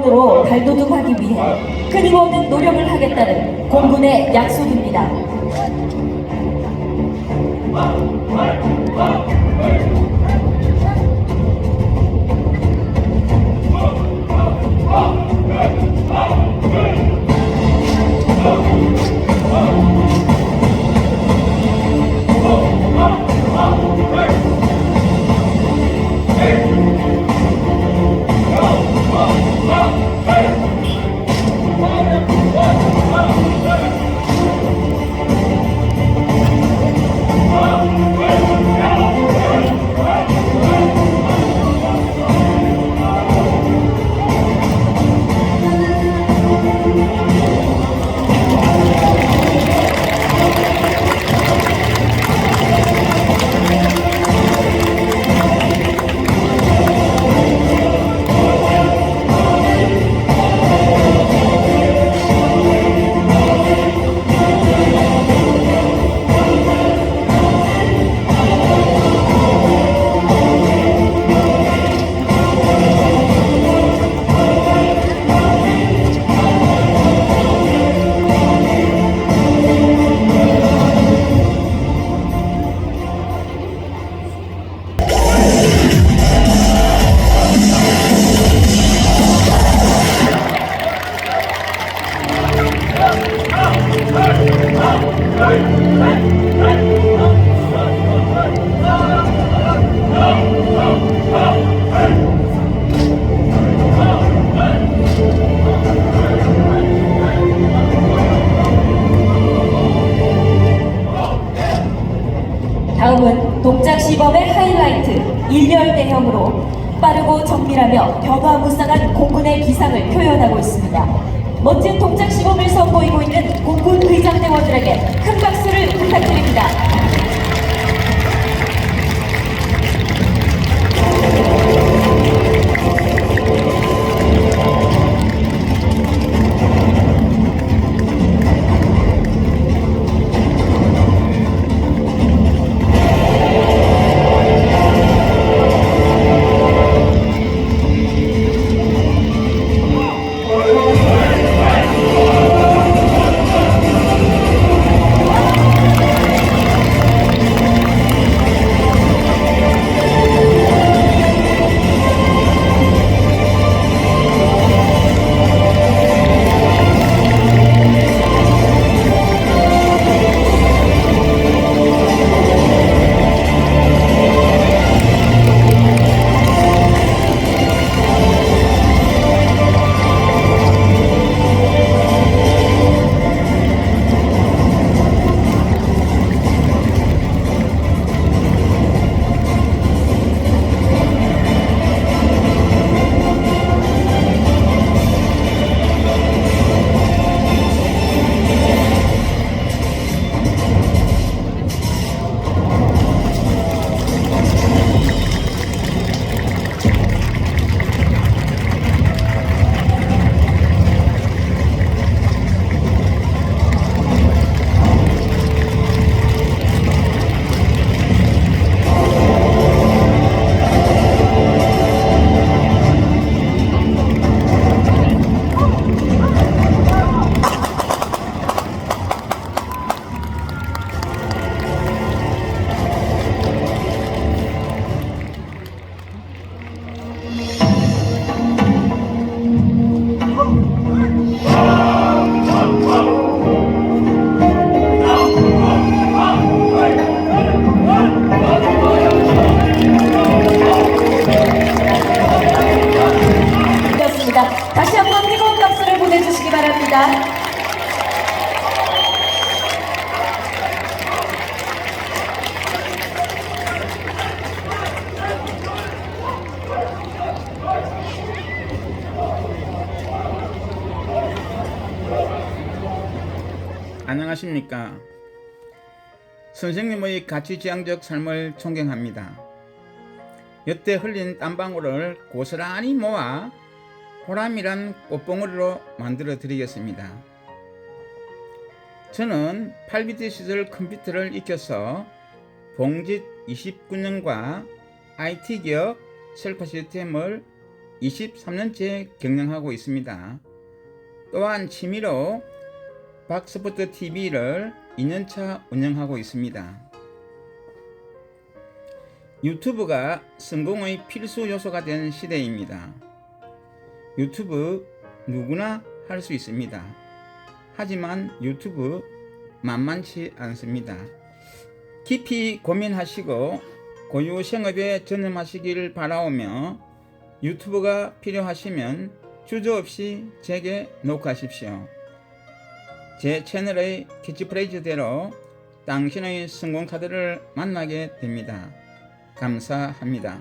발돋움하기 위해 끊임없는 노력을 하겠다는 공군의 약속입니다. 시범의 하이라이트 일렬 대형으로 빠르고 정밀하며 변화무쌍한 공군의 기상을 표현하고 있습니다. 멋진 동작 시범을 선보이고 있는 공군 의장대원들에게 큰 박수를 부탁드립니다. 안녕하십니까. 선생님의 가치지향적 삶을 존경합니다. 여태 흘린 땀방울을 고스란히 모아 보람이란 꽃봉오리로 만들어 드리겠습니다. 저는 8비트 시절 컴퓨터를 익혀서 봉짓 29년과 IT 기업 셀프 시스템을 23년째 경영하고 있습니다. 또한 취미로 박스포트 TV를 2년차 운영하고 있습니다. 유튜브가 성공의 필수 요소가 된 시대입니다. 유튜브 누구나 할 수 있습니다. 하지만 유튜브 만만치 않습니다. 깊이 고민하시고 고유 생업에 전념하시길 바라오며 유튜브가 필요하시면 주저없이 제게 녹화하십시오. 제 채널의 캐치프레이즈대로 당신의 성공 카드를 만나게 됩니다. 감사합니다.